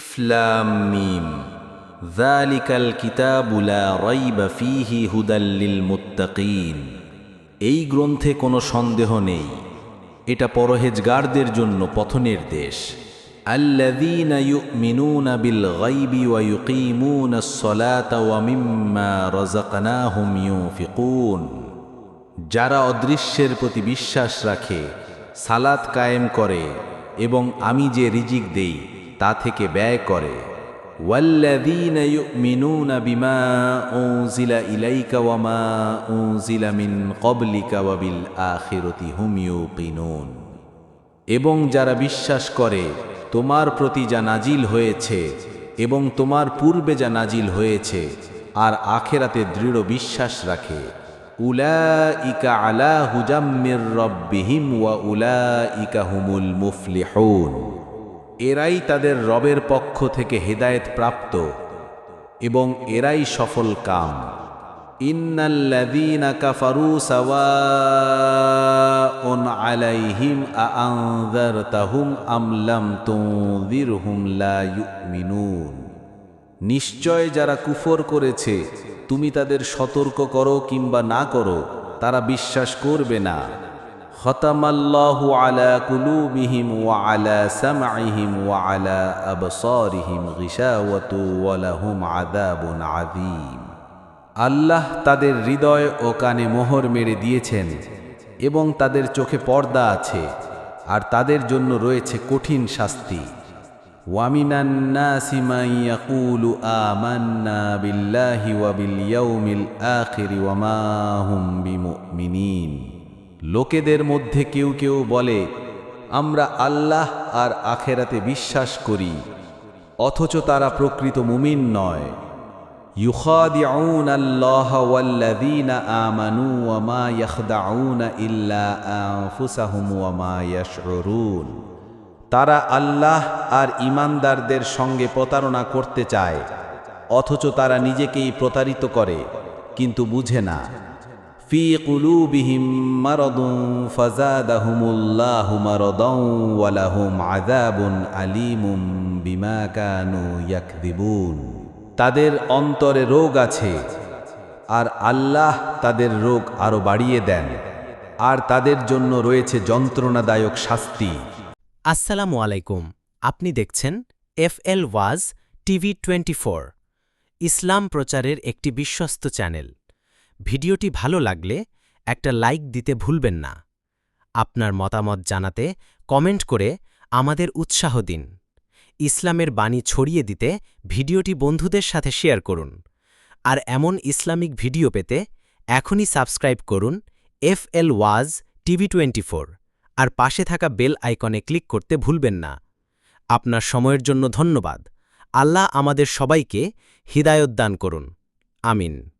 ইফলাম মিম যালিকাল কিতাবু লা রাইবা ফীহি হুদাল মুত্তাকিন এই গ্রন্থে কোনো সন্দেহ নেই। এটা পরহেজগারদের জন্য পথনির্দেশ গায়বি ওয়া ইউকিমুনাস সালাতা ওয়া মিম্মা রাযাকনাহুম ইউনফিকুন। যারা অদৃশ্যের প্রতি বিশ্বাস রাখে, সালাত কায়েম করে এবং আমি যে রিজিক দেই তা থেকে ব্যয় করে والذين يؤمنون بما أنزل إليك وما أنزل من قبلك وبالآخرة هم يوقنون এবং যারা বিশ্বাস করে তোমার প্রতি যা নাজিল হয়েছে এবং তোমার পূর্বে যা নাজিল হয়েছে আর আখেরাতে দৃঢ় বিশ্বাস রাখে উলাইকা আলা হুজাম্মির রব্বিহিম ওয়া উলাইকা হুমুল মুফলিহুন এরাই তাদের রবের পক্ষ থেকে হেদায়েত প্রাপ্ত এবং এরাই সফল কাম। নিশ্চয় যারা কুফর করেছে, তুমি তাদের সতর্ক করো কিংবা না করো, তারা বিশ্বাস করবে না। খতামাল্লাহু আলা কুলুবিহিম ওয়া আলা সামঈহিম ওয়া আলা আবসারিহিম গিশাওয়াতু ওয়া লাহুম আযাবুন আযীম আল্লাহ তাদের হৃদয় ও কানে মোহর মেরে দিয়েছেন এবং তাদের চোখে পর্দা আছে আর তাদের জন্য রয়েছে কঠিন শাস্তি ومن الناس من يقول آمنا بالله وباليوم الآخر وما هم بمؤمنين লোকেদের মধ্যে কেউ কেউ বলে, আমরা আল্লাহ আর আখেরাতে বিশ্বাস করি, অথচ তারা প্রকৃত মুমিন নয়। ইউখাদিউন আল্লাহ আমানু তারা আল্লাহ আর ইমানদারদের সঙ্গে প্রতারণা করতে চায়, অথচ তারা নিজেকেই প্রতারিত করে, কিন্তু বুঝে না। ফি কুলুবিহিম মারদুন ফাজাদাহুমুল্লাহু মারদান ওয়া লাহুম আযাবুন আলীমুম বিমা কানু ইয়াকদিবুন তাদের অন্তরে রোগ আছে, আর আল্লাহ তাদের রোগ আরও বাড়িয়ে দেন, আর তাদের জন্য রয়েছে যন্ত্রণাদায়ক শাস্তি। আসসালামু আলাইকুম, আপনি দেখছেন F L Waz TV twenty ইসলাম প্রচারের একটি বিশ্বস্ত চ্যানেল। ভিডিওটি ভালো লাগলে একটা লাইক দিতে ভুলবেন না। আপনার মতামত জানাতে কমেন্ট করে আমাদের উৎসাহ দিন। ইসলামের বাণী ছড়িয়ে দিতে ভিডিওটি বন্ধুদের সাথে শেয়ার করুন। আর এমন ইসলামিক ভিডিও পেতে এখনই সাবস্ক্রাইব করুন F L Waz TV twenty আর পাশে থাকা বেল আইকনে ক্লিক করতে ভুলবেন না। আপনার সময়ের জন্য ধন্যবাদ। আল্লাহ আমাদের সবাইকে হিদায়ত দান করুন। আমিন।